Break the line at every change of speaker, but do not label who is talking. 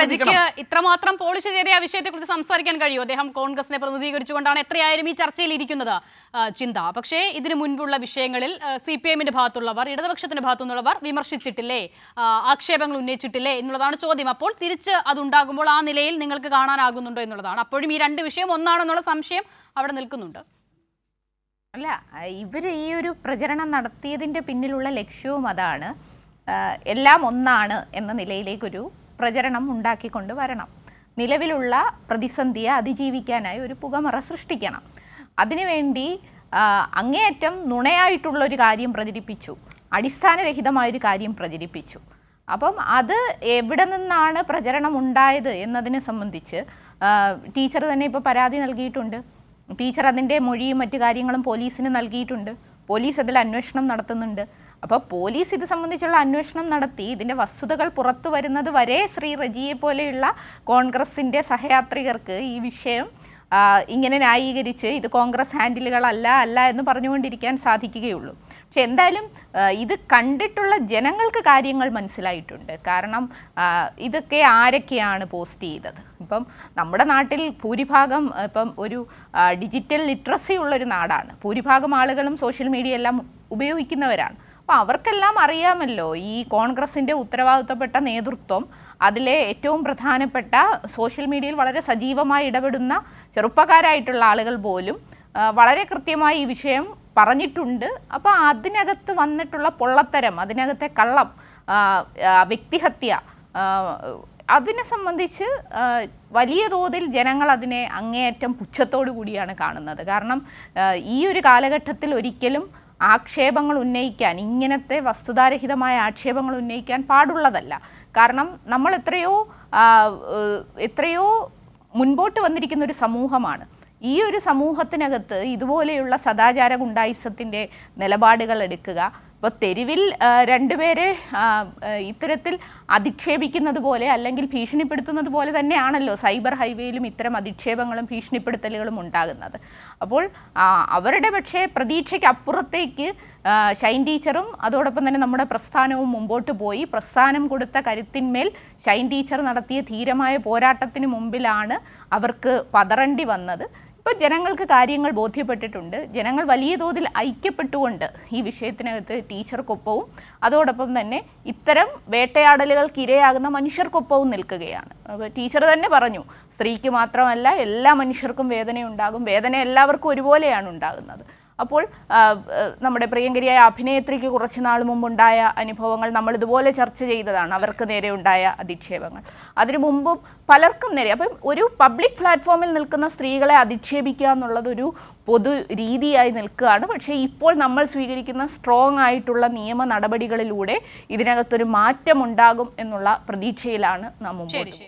രജിക്ക് ഇത്രമാത്രം പോളിഷ് ചെയ്ത ആ വിഷയത്തെക്കുറിച്ച് സംസാരിക്കാൻ കഴിയും അദ്ദേഹം കോൺഗ്രസിനെ പ്രതിനിധീകരിച്ചുകൊണ്ടാണ് എത്രയായാലും ഈ ചർച്ചയിൽ ഇരിക്കുന്നത് ചിന്ത. പക്ഷേ ഇതിനു മുൻപുള്ള വിഷയങ്ങളിൽ സി പി എമ്മിന്റെ ഭാഗത്തുള്ളവർ ഇടതുപക്ഷത്തിന്റെ ഭാഗത്തുനിന്നുള്ളവർ വിമർശിച്ചിട്ടില്ലേ ആക്ഷേപങ്ങൾ ഉന്നയിച്ചിട്ടില്ലേ എന്നുള്ളതാണ് ചോദ്യം. അപ്പോൾ തിരിച്ച് അതുണ്ടാകുമ്പോൾ ആ നിലയിൽ നിങ്ങൾക്ക് കാണാനാകുന്നുണ്ടോ എന്നുള്ളതാണ്. അപ്പോഴും ഈ രണ്ട് വിഷയം ഒന്നാണെന്നുള്ള സംശയം അവിടെ നിൽക്കുന്നുണ്ട്.
അല്ല ഇവർ ഈ ഒരു പ്രചരണം നടത്തിയതിന്റെ പിന്നിലുള്ള ലക്ഷ്യവും അതാണ്. എല്ലാം ഒന്നാണ് എന്ന നിലയിലേക്കൊരു പ്രചരണം ഉണ്ടാക്കിക്കൊണ്ട് വരണം. നിലവിലുള്ള പ്രതിസന്ധിയെ അതിജീവിക്കാനായി ഒരു പുകമറ സൃഷ്ടിക്കണം. അതിനുവേണ്ടി അങ്ങേയറ്റം നുണയായിട്ടുള്ള ഒരു കാര്യം പ്രചരിപ്പിച്ചു. അടിസ്ഥാനരഹിതമായൊരു കാര്യം പ്രചരിപ്പിച്ചു. അപ്പം അത് എവിടെ നിന്നാണ് പ്രചരണം ഉണ്ടായത് എന്നതിനെ സംബന്ധിച്ച് ടീച്ചർ തന്നെ ഇപ്പോൾ പരാതി നൽകിയിട്ടുണ്ട്. ടീച്ചർ അതിന്റെ മൊഴിയും മറ്റു കാര്യങ്ങളും പോലീസിന് നൽകിയിട്ടുണ്ട്. പോലീസ് അതിൽ അന്വേഷണം നടത്തുന്നുണ്ട്. അപ്പോൾ പോലീസ് ഇത് സംബന്ധിച്ചുള്ള അന്വേഷണം നടത്തി. ഇതിന്റെ വസ്തുതകൾ പുറത്തു വരുന്നത് വരെ ശ്രീ റജിയെ പോലെയുള്ള കോൺഗ്രസിന്റെ സഹയാത്രികർക്ക് ഈ വിഷയം ഇങ്ങനെ ന്യായീകരിച്ച് ഇത് കോൺഗ്രസ് ഹാൻഡിലുകളല്ല അല്ല എന്ന് പറഞ്ഞുകൊണ്ടിരിക്കാൻ സാധിക്കുകയുള്ളൂ. പക്ഷെ എന്തായാലും ഇത് കണ്ടിട്ടുള്ള ജനങ്ങൾക്ക് കാര്യങ്ങൾ മനസ്സിലായിട്ടുണ്ട്. കാരണം ഇതൊക്കെ ആരൊക്കെയാണ് പോസ്റ്റ് ചെയ്തത്? ഇപ്പം നമ്മുടെ നാട്ടിൽ ഭൂരിഭാഗം ഇപ്പം ഒരു ഡിജിറ്റൽ ലിറ്ററസി ഉള്ളൊരു നാടാണ്. ഭൂരിഭാഗം ആളുകളും സോഷ്യൽ മീഡിയ എല്ലാം ഉപയോഗിക്കുന്നവരാണ്. അപ്പോൾ അവർക്കെല്ലാം അറിയാമല്ലോ ഈ കോൺഗ്രസിന്റെ ഉത്തരവാദിത്തപ്പെട്ട നേതൃത്വം അതിലെ ഏറ്റവും പ്രധാനപ്പെട്ട സോഷ്യൽ മീഡിയയിൽ വളരെ സജീവമായി ഇടപെടുന്ന ചെറുപ്പക്കാരായിട്ടുള്ള ആളുകൾ പോലും വളരെ കൃത്യമായി ഈ വിഷയം പറഞ്ഞിട്ടുണ്ട്. അപ്പോൾ അതിനകത്ത് വന്നിട്ടുള്ള പൊള്ളത്തരം അതിനകത്തെ കള്ളം വ്യക്തിഹത്യ അതിനെ സംബന്ധിച്ച് വലിയ തോതിൽ ജനങ്ങൾ അതിനെ അങ്ങേയറ്റം പുച്ഛത്തോടു കൂടിയാണ് കാണുന്നത്. കാരണം ഈ ഒരു കാലഘട്ടത്തിൽ ഒരിക്കലും ആക്ഷേപങ്ങൾ ഉന്നയിക്കാൻ ഇങ്ങനത്തെ വസ്തുതാരഹിതമായ ആക്ഷേപങ്ങൾ ഉന്നയിക്കാൻ പാടുള്ളതല്ല. കാരണം നമ്മൾ എത്രയോ എത്രയോ മുൻപോട്ട് വന്നിരിക്കുന്ന ഒരു സമൂഹമാണ്. ഈ ഒരു സമൂഹത്തിനകത്ത് ഇതുപോലെയുള്ള സദാചാര ഗുണ്ടായിസത്തിന്റെ നിലപാടുകൾ എടുക്കുക ഇപ്പോൾ തെരുവിൽ രണ്ടുപേരെ ഇത്തരത്തിൽ അധിക്ഷേപിക്കുന്നത് പോലെ അല്ലെങ്കിൽ ഭീഷണിപ്പെടുത്തുന്നത് പോലെ തന്നെയാണല്ലോ സൈബർ ഹൈവേയിലും ഇത്തരം അധിക്ഷേപങ്ങളും ഭീഷണിപ്പെടുത്തലുകളും ഉണ്ടാകുന്നത്. അപ്പോൾ അവരുടെ പക്ഷേ പ്രതീക്ഷയ്ക്ക് അപ്പുറത്തേക്ക് ഷൈൻ ടീച്ചറും അതോടൊപ്പം തന്നെ നമ്മുടെ പ്രസ്ഥാനവും മുമ്പോട്ട് പോയി. പ്രസ്ഥാനം കൊടുത്ത കരുത്തിന്മേൽ ഷൈൻ ടീച്ചർ നടത്തിയ ധീരമായ പോരാട്ടത്തിന് മുമ്പിലാണ് അവർക്ക് പതറണ്ടി വന്നത്. ഇപ്പോൾ ജനങ്ങൾക്ക് കാര്യങ്ങൾ ബോധ്യപ്പെട്ടിട്ടുണ്ട്. ജനങ്ങൾ വലിയ തോതിൽ ഐക്യപ്പെട്ടുകൊണ്ട് ഈ വിഷയത്തിനകത്ത് ടീച്ചർക്കൊപ്പവും അതോടൊപ്പം തന്നെ ഇത്തരം വേട്ടയാടലുകൾക്ക് ഇരയാകുന്ന മനുഷ്യർക്കൊപ്പവും നിൽക്കുകയാണ്. അപ്പോൾ ടീച്ചർ തന്നെ പറഞ്ഞു സ്ത്രീക്ക് മാത്രമല്ല എല്ലാ മനുഷ്യർക്കും വേദനയുണ്ടാകും. വേദന എല്ലാവർക്കും ഒരുപോലെയാണ് ഉണ്ടാകുന്നത്. അപ്പോൾ നമ്മുടെ പ്രിയങ്കരിയായ അഭിനേത്രിക്ക് കുറച്ച് നാൾ മുമ്പുണ്ടായ അനുഭവങ്ങൾ നമ്മൾ ഇതുപോലെ ചർച്ച ചെയ്തതാണ്. അവർക്ക് നേരെ ഉണ്ടായ അധിക്ഷേപങ്ങൾ. അതിനു മുമ്പും പലർക്കും നേരെ അപ്പം ഒരു പബ്ലിക് പ്ലാറ്റ്ഫോമിൽ നിൽക്കുന്ന സ്ത്രീകളെ അധിക്ഷേപിക്കുക എന്നുള്ളതൊരു പൊതു രീതിയായി നിൽക്കുകയാണ്. പക്ഷേ ഇപ്പോൾ നമ്മൾ സ്വീകരിക്കുന്ന സ്ട്രോങ് ആയിട്ടുള്ള നിയമ നടപടികളിലൂടെ ഇതിനകത്തൊരു മാറ്റമുണ്ടാകും എന്നുള്ള പ്രതീക്ഷയിലാണ് നാം മുമ്പോട്ട്
ശരി ശരി.